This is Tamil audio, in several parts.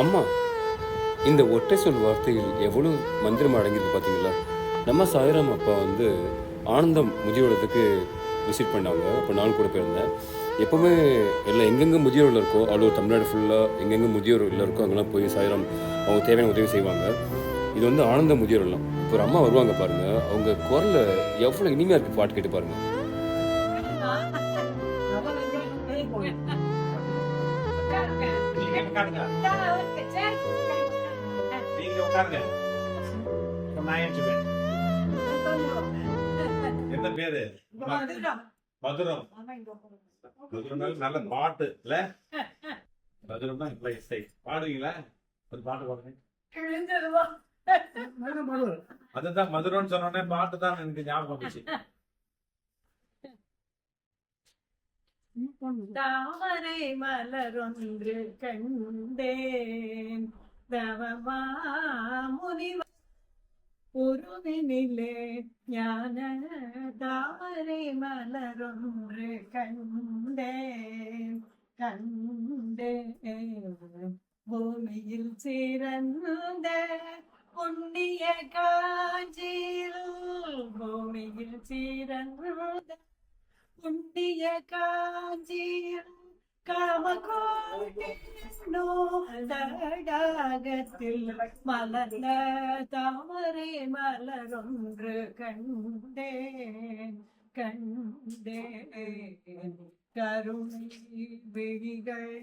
அம்மா இந்த ஒற்றை சொல் வார்த்தையில் எவ்வளவு மந்திரம் அடங்கியிருக்கு பார்த்தீங்களா? நம்ம சாயிராம் அப்பா வந்து ஆனந்தம் முதியோடத்துக்கு விசிட் பண்ணாங்க. அப்போ நான் கூட போயிருந்தேன் எப்போவுமே எல்லாம் எங்கெங்கே முதியோரில் இருக்கோ அவ்வளோ தமிழ்நாடு ஃபுல்லாக எங்கெங்கே முதியோர் இல்லை இருக்கோ அங்கெல்லாம் போய் சாயிராம் அவங்க தேவையான உதவி செய்வாங்க. இது வந்து ஆனந்த முதியோர் இல்லம் இப்போ ஒரு அம்மா வருவாங்க பாருங்கள் அவங்க குரலில் எவ்வளோ இனிமையாக இருக்கு பாட்டு கேட்டு பாருங்கள் உட்காருங்க நீங்க உட்காருங்க இப்ப நான் ஏற்றுவேன் என்ன பேரு மதுரம் மதுரம் நல்ல பாட்டு இல்ல மதுரம் தான் இப்ப இசை பாடுவீங்களா ஒரு பாட்டு பாடுங்க அதுதான் மதுரம்னு சொன்ன உடனே பாட்டு தான் எனக்கு ஞாபகம் வந்துச்சு தாமரை மலரொன்று கண்டேன் தவமா முனிவ உருவினிலே ஞான தாமரை மலரொன்று கண்டேன் கண்டேன் பூமியில் சிறந்த புண்ணிய காஞ்சியில் பூமியில் சிறந்த புண்ணிய காஞ்சியில் காமகோட்டினோ தடாகத்தில் மலர்ந்த தாமரை மலரொன்று கண்டே கண்டே கருணை விழிகள்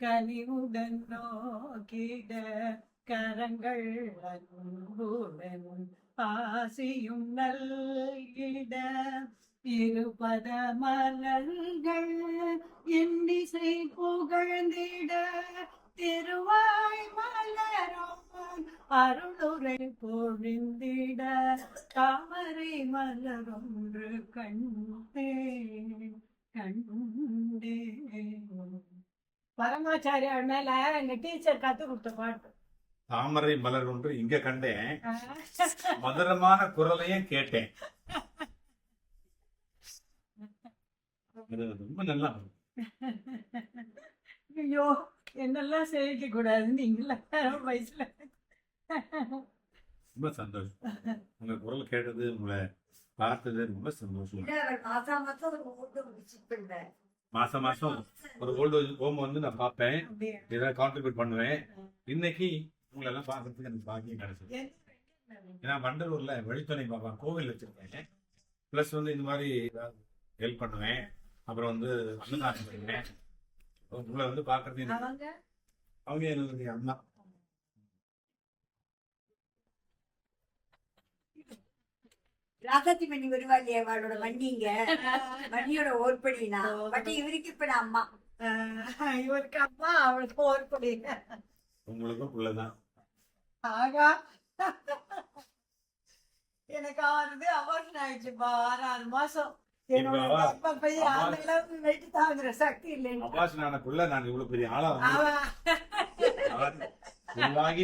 கனிவுடன் நோக்கிட கரங்கள் அன்புடன் ஆசியும் நல்கிட இருபத மலர்கள் எண்ணிசை புகழ்ந்திட திருவாய் மலரும் அருளுரை பொழிந்திட தாமரை மலரொன்று கண்டே கண்டே. பரமாச்சாரியா மேல எங்க டீச்சர் கத்து கொடுத்த பாட்டு. தாமரை மலர் ஒன்று இங்க கண்டேன். மதுரமான குரலையும் கேட்டேன். அது ரொம்ப நல்லா ஐயோ என்னெல்லாம் செய்ய கூடாது நீங்களா வயசுல. ரொம்ப சந்தோஷம். உங்க குரல் கேட்டது உங்களை பார்த்தது ரொம்ப சந்தோஷம். மாசம் மாசம் ஒரு ஓல்டு ஹோம் வந்து நான் பார்ப்பேன். ஏதாவது கான்ட்ரிபியூட் பண்ணுவேன். இன்னைக்கு உங்களை எல்லாம் பார்க்கறதுக்கு எனக்கு பாக்கியம் கிடைச்சது. ஏன்னா வண்டலூர்ல வழித்துணை பாப்பா கோவில் வச்சிருக்கேன் ப்ளஸ் வந்து இந்த மாதிரி ஹெல்ப் பண்ணுவேன். அப்புறம் வந்து அன்னதானம் பண்ணுவேன். உங்களை வந்து பார்க்கறது எனக்கு- அவங்க? அவங்க என்னுடைய அம்மா. ராசாத்தி மணி வருவாள் அவளோட வண்டிங்க வண்டியோட ஓர்படினா. பட் இவருக்கு இப்ப நான் அம்மா. இவருக்கு அம்மா அவளுக்கு ஒரு படி உங்களுக்கும் பிள்ளைதான். ஆகா. எனக்கு ஆறுது அபார்ஷன் ஆயிடுச்சுப்பா ஆறு ஆறு மாசம். என்னோட இப்ப அவ- கர்ப்ப பையன் அவ- அந்த அளவுக்கு வெயிட் தாங்குற சக்தி இல்லைன்னு அபாஷன் ஆன பிள்ளை நான் இவ்வளவு பெரிய ஆளா வந்து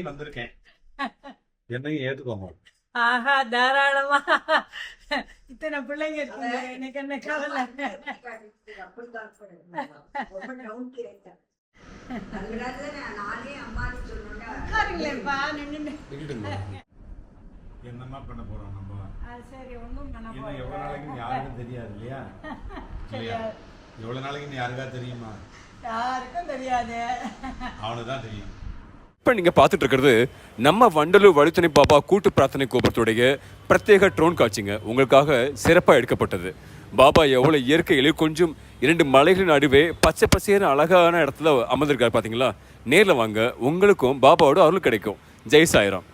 வந்திருக்கேன் என்னையும் ஏத்துக்கோங்க ஆஹா தாராளமா இத்தனை பிள்ளைங்க இருக்குங்க எனக்கு என்ன கவலை நின்று என்னம்மா பண்ண போறோம் நம்ம? சரி ஒன்றும் பண்ண எவ்வளவு நாளைக்கு யாருக்கும் தெரியாது இல்லையா. எவ்வளவு நாளைக்கு யாருக்கா தெரியுமா? யாருக்கும் தெரியாது. அவனுக்கு தான் தெரியும். இப்போ நீங்கள் பார்த்துட்டு இருக்கிறது நம்ம வண்டலூர் வழித்துணை பாபா கூட்டு பிரார்த்தனை கோபுரத்துடைய பிரத்யேக ட்ரோன் காட்சிங்க. உங்களுக்காக சிறப்பாக எடுக்கப்பட்டது. பாபா எவ்வளோ இயற்கை எழில் கொஞ்சம் இரண்டு மலைகளின் நடுவே பச்சை பசேர்னு அழகான இடத்துல அமர்ந்திருக்காரு பார்த்தீங்களா நேரில் வாங்க உங்களுக்கும் பாபாவோட அருள் கிடைக்கும். ஜெய் சாய்ராம்.